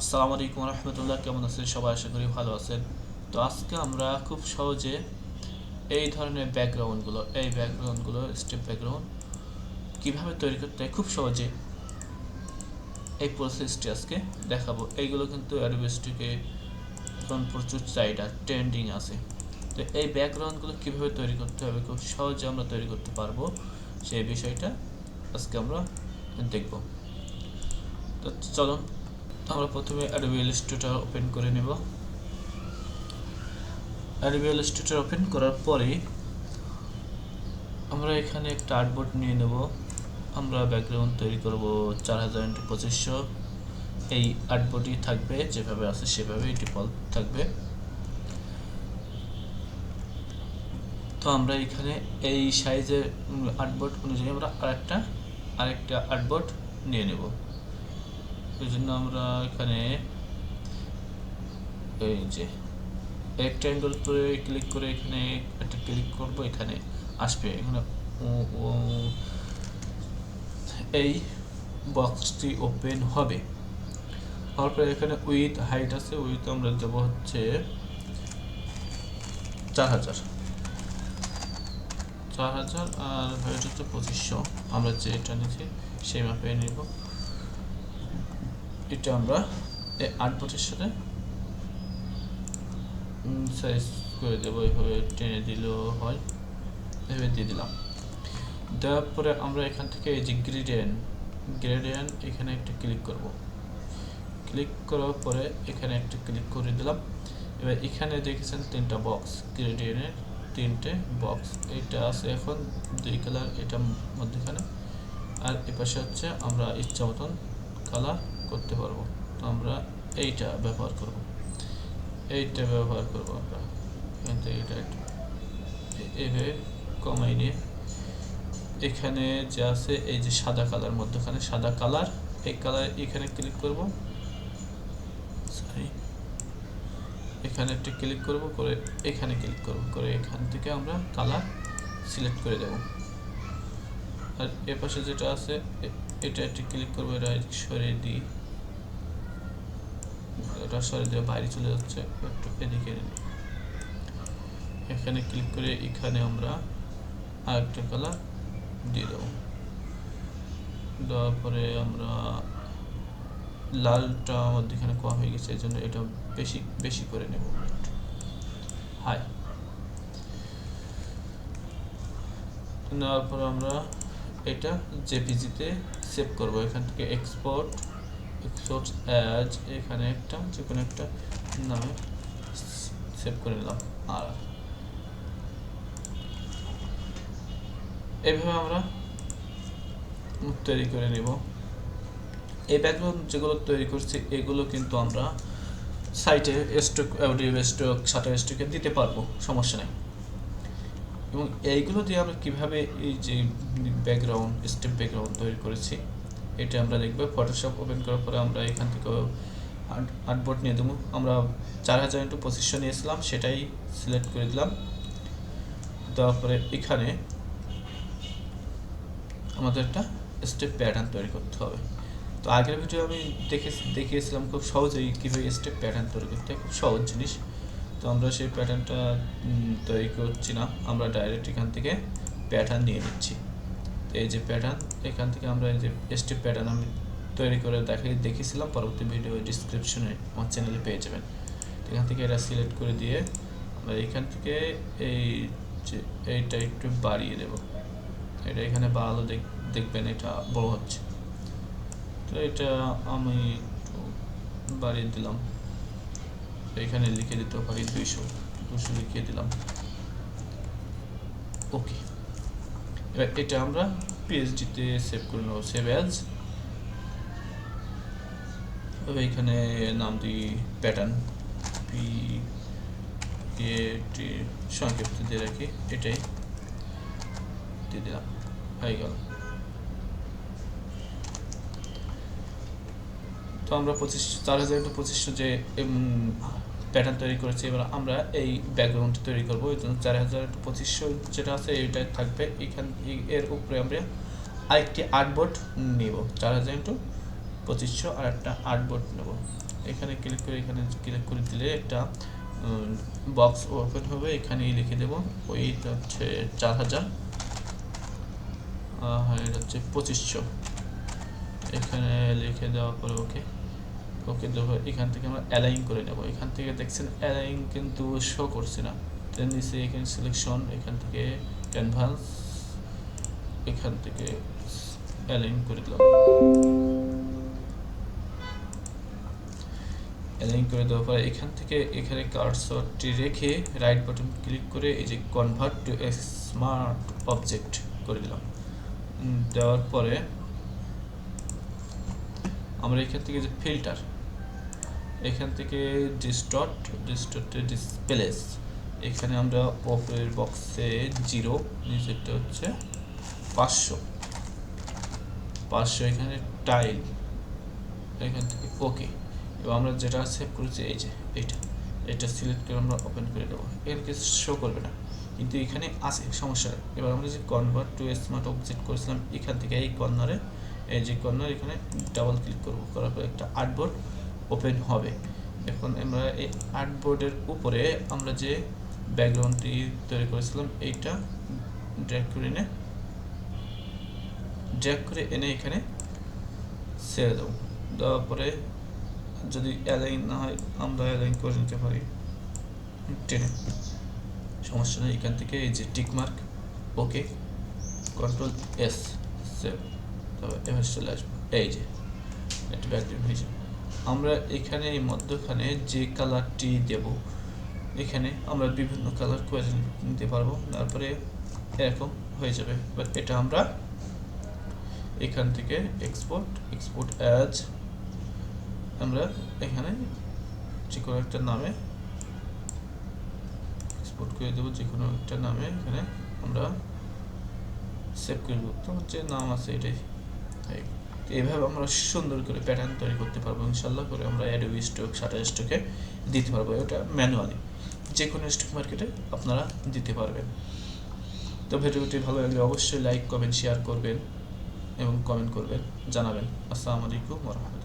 আসসালামু আলাইকুম রহমতুল্লাহ, কেমন আছেন সবাই? আশা করি ভালো আছেন। তো আজকে আমরা খুব সহজে এই ধরনের ব্যাকগ্রাউন্ডগুলো এই ব্যাকগ্রাউন্ডগুলো স্টেপ ব্যাকগ্রাউন্ড কীভাবে তৈরি করতে হয়, খুব সহজে এই প্রসেসটি আজকে দেখাবো। এইগুলো কিন্তু অ্যাডোবেস্টিকে এখন প্রচুর চাহিদা ট্রেন্ডিং আছে। তো এই ব্যাকগ্রাউন্ডগুলো কীভাবে তৈরি করতে হবে, খুব সহজে আমরা তৈরি করতে পারব, সেই বিষয়টা আজকে আমরা দেখব। তো চলুন আমরা প্রথমে অ্যাডোবি ইলাস্ট্রেটর ওপেন করে নেব। অ্যাডোবি ইলাস্ট্রেটর ওপেন করার পরে আমরা এখানে একটা আর্টবোর্ড নিয়ে নেব। আমরা ব্যাকগ্রাউন্ড তৈরি করব চার হাজার ইন্টু পঁচিশশো। এই আর্টবোর্ডই থাকবে, যেভাবে আছে সেভাবেই ডিফল্ট থাকবে। তো আমরা এখানে এই সাইজের আর্টবোর্ড অনুযায়ী আমরা আরেকটা আরেকটা আর্টবোর্ড নিয়ে নেব। এই জন্য আমরা এখানে এই যে রেক্ট্যাঙ্গল করে ক্লিক করে এখানে একটা ক্লিক করব, এখানে আসবে। এখানে এই বক্সটি ওপেন হবে। হওয়ার পরে এখানে উইথ হাইট আছে উইথ আমরা দেব হচ্ছে চার হাজার। চার হাজার আর হাইট হচ্ছে পঁচিশশো। আমরা যেটা নিচ্ছি সেই মাপে নিব। এটা আমরা এই আট বটের সাথে সাইজ করে দেবো এইভাবে টেনে দিলেও হয়, এভাবে দিয়ে দিলাম। দেওয়ার পরে আমরা এখান থেকে এই যে গ্রেডিয়েন্ট গ্রেডিয়েন্ট এখানে একটা ক্লিক করব। ক্লিক করার পরে এখানে একটা ক্লিক করে দিলাম। এবার এখানে দেখেছেন তিনটা বক্স গ্রেডিয়েন্টের তিনটে বক্স এটা আছে এখন দুই কালার এটা মধ্যেখানে। আর এপাশে হচ্ছে আমরা ইচ্ছা মতন কালার করতে পারব। তো আমরা এইটা ব্যবহার করব। এইটা ব্যবহার করব আমরা। থেকে এটা একটু এ- এইভাবে কমাই নিয়ে। এখানে যে আছে, এই যে সাদা কালার মধ্যখানে, সাদা কালার, এই কালার এখানে ক্লিক করব। সরি এখানে একটা ক্লিক করব, করে এখানে ক্লিক করব, করে এখান থেকে আমরা কালার সিলেক্ট করে দেব। আর এ পাশে যেটা আছে এটা একটু ক্লিক করব, এটা সরিয়ে দিই। এটা দিয়ে বাইরে চলে যাচ্ছে, একটু এদিকে এখানে ক্লিক করে এখানে আমরা আরেকটা কালার দিয়ে দেওয়ার পরে আমরা লালটা আমাদের এখানে কম হয়ে গেছে, এই জন্য এটা বেশি বেশি করে নেব হাই নেওয়ার পর আমরা এটা জেপিজিতে সেভ করব। এখান থেকে এক্সপোর্ট এক্সপোর্ট অ্যাজ এখানে একটা যে কোনো একটা নামে সেভ করে নিলাম। আর এভাবে আমরা তৈরি করে নেব। এই ব্যাকগ্রাউন্ড যেগুলো তৈরি করছি, এগুলো কিন্তু আমরা সাইটে স্টক অডিও স্টক শাটার স্টকে দিতে পারব, সমস্যা নেই। এবং এইগুলো দিয়ে আমরা কীভাবে এই যে ব্যাকগ্রাউন্ড স্টেপ ব্যাকগ্রাউন্ড তৈরি করেছি এটা আমরা দেখব। ফটোশপ ওপেন করার পরে আমরা এখান থেকে আর্টবোর্ড নিয়ে দেবো। আমরা চার হাজার ইন্টু পঁচিশশো নিয়েছিলাম, সেটাই সিলেক্ট করে দিলাম। দেওয়ার পরে এখানে আমাদের একটা স্টেপ প্যাটার্ন তৈরি করতে হবে। তো আগের ভিডিও আমি দেখে, দেখিয়েছিলাম খুব সহজেই কীভাবে স্টেপ প্যাটার্ন তৈরি করতে খুব সহজ জিনিস। তো আমরা সেই প্যাটার্নটা তৈরি করছি না আমরা ডাইরেক্ট এখান থেকে প্যাটার্ন নিয়ে নিচ্ছি। এই যে প্যাটার্ন এখান থেকে আমরা এই যে স্টেপ প্যাটার্ন আমি তৈরি করে দেখাই দেখিয়েছিলাম পরবর্তী ভিডিও ডিসক্রিপশনে আমার চ্যানেলে পেয়ে যাবেন। এখান থেকে এটা সিলেক্ট করে দিয়ে আমরা এখান থেকে এই যে এইটা একটু বাড়িয়ে দেব। এটা এখানে ভালো দেখ, দেখবেন এটা বড় হচ্ছে। তো এটা আমি বাড়িয়ে দিলাম। এখানে লিখে দিতে পারি দুইশো দুশো লিখিয়ে দিলাম। ওকে। এবার এটা আমরা পিএইচডিতে সেভ করে নেব সেভ অ্যাজ এবার এখানে নাম দিই প্যাটার্ন পি টি সংক্ষিপ্ত দিয়ে রাখি, এটাই। দিয়ে দিলাম, হয়ে গেল। তো আমরা পঁচিশ, চার হাজার পঁচিশশো যে প্যাটার্ন তৈরি করেছি, এবার আমরা এই ব্যাকগ্রাউন্ড তৈরি করব। এই জন্য চার হাজার পঁচিশশো যেটা আছে, এইটাই থাকবে। এখান এর উপরে আমরা আরেকটি আর্টবোর্ড নেব। চার হাজার ইন্টু পঁচিশশো আর একটা আর্টবোর্ড নেব। এখানে ক্লিক করে, এখানে ক্লিক করে দিলে একটা বক্স ওপেন হবে। এখানেই লিখে দেব ওইটা হচ্ছে চার হাজার হ্যাঁ এটা হচ্ছে পঁচিশশো। এখানে লিখে দেওয়ার পরে ওকে ওকে দেবো এখান থেকে আমরা অ্যালাইন করে নেব। এখান থেকে দেখছেন অ্যালাইন কিন্তু শো করছে না। তো নিচে এখানে সিলেকশন এখান থেকে ক্যানভাস এখান থেকে অ্যালাইন করে দিলাম। অ্যালাইন করে দেওয়ার পরে এখান থেকে এখানে কার্সরটি রেখে রাইট বাটন ক্লিক করে এই যে convert to a smart object করে দিলাম। দেওয়ার পরে আমরা এখান থেকে যে ফিল্টার এখান থেকে ডিস্টর্ট ডিস্টর্টের ডিসপ্লেস এখানে আমরা ওপরের বক্সে জিরো নিচেরটা হচ্ছে পাঁচশো। পাঁচশো এখানে টাইল এখান থেকে ওকে এবং আমরা যেটা সেভ করেছি, এই যে এইটা। এটা সিলেক্ট করে আমরা ওপেন করে দেবো। এখানে কিছু শো করবে না। কিন্তু এখানে আছে, সমস্যা। এবার আমরা যে কনভার্ট টু স্মার্ট অবজেক্ট করেছিলাম, এখান থেকে এই কর্নারে এই যে কর্নার এখানে ডাবল ক্লিক করব। করার পর একটা আর্টবোর্ড ওপেন হবে। এখন আমরা এই আর্টবোর্ডের উপরে আমরা যে ব্যাকগ্রাউন্ডটি তৈরি করেছিলাম, এইটা ড্র্যাগ করে এনে ড্র্যাগ করে এনে এখানে ছেড়ে দেবো। দেওয়ার পরে যদি অ্যালাইন না হয়, আমরা অ্যালাইন করে নিতে পারি। টেনে। সমস্যা নেই, এখান থেকে এই যে tick mark okay control S save তবে এবার চলে আসব। এই যে, একটা ব্যাকগ্রাউন্ড হয়ে যাবে। আমরা এখানে এই মধ্যখানে যে কালারটি দেব, এখানে আমরা বিভিন্ন কালার করে নিতে পারব। তারপরে এরকম হয়ে যাবে। বাট এটা আমরা এখান থেকে এক্সপোর্ট এক্সপোর্ট অ্যাজ আমরা এখানে যে কোনো একটা নামে এক্সপোর্ট করে দেবো, যে কোনো একটা নামে এখানে আমরা সেভ করে দেবো। তো যে নাম আছে এটাই। তো এভাবে আমরা সুন্দর করে প্যাটার্ন তৈরি করতে পারব ইনশাল্লাহ করে আমরা অ্যাডোবি স্টক শাটার স্টকে দিতে পারব, এটা ম্যানুয়ালি যে কোনো স্টক মার্কেটে আপনারা দিতে পারবেন। তো ভিডিওটি ভালো লাগলে অবশ্যই লাইক কমেন্ট শেয়ার করবেন এবং কমেন্ট করবেন। জানাবেন। আসসালামু আলাইকুম রহমতুল্লাহ।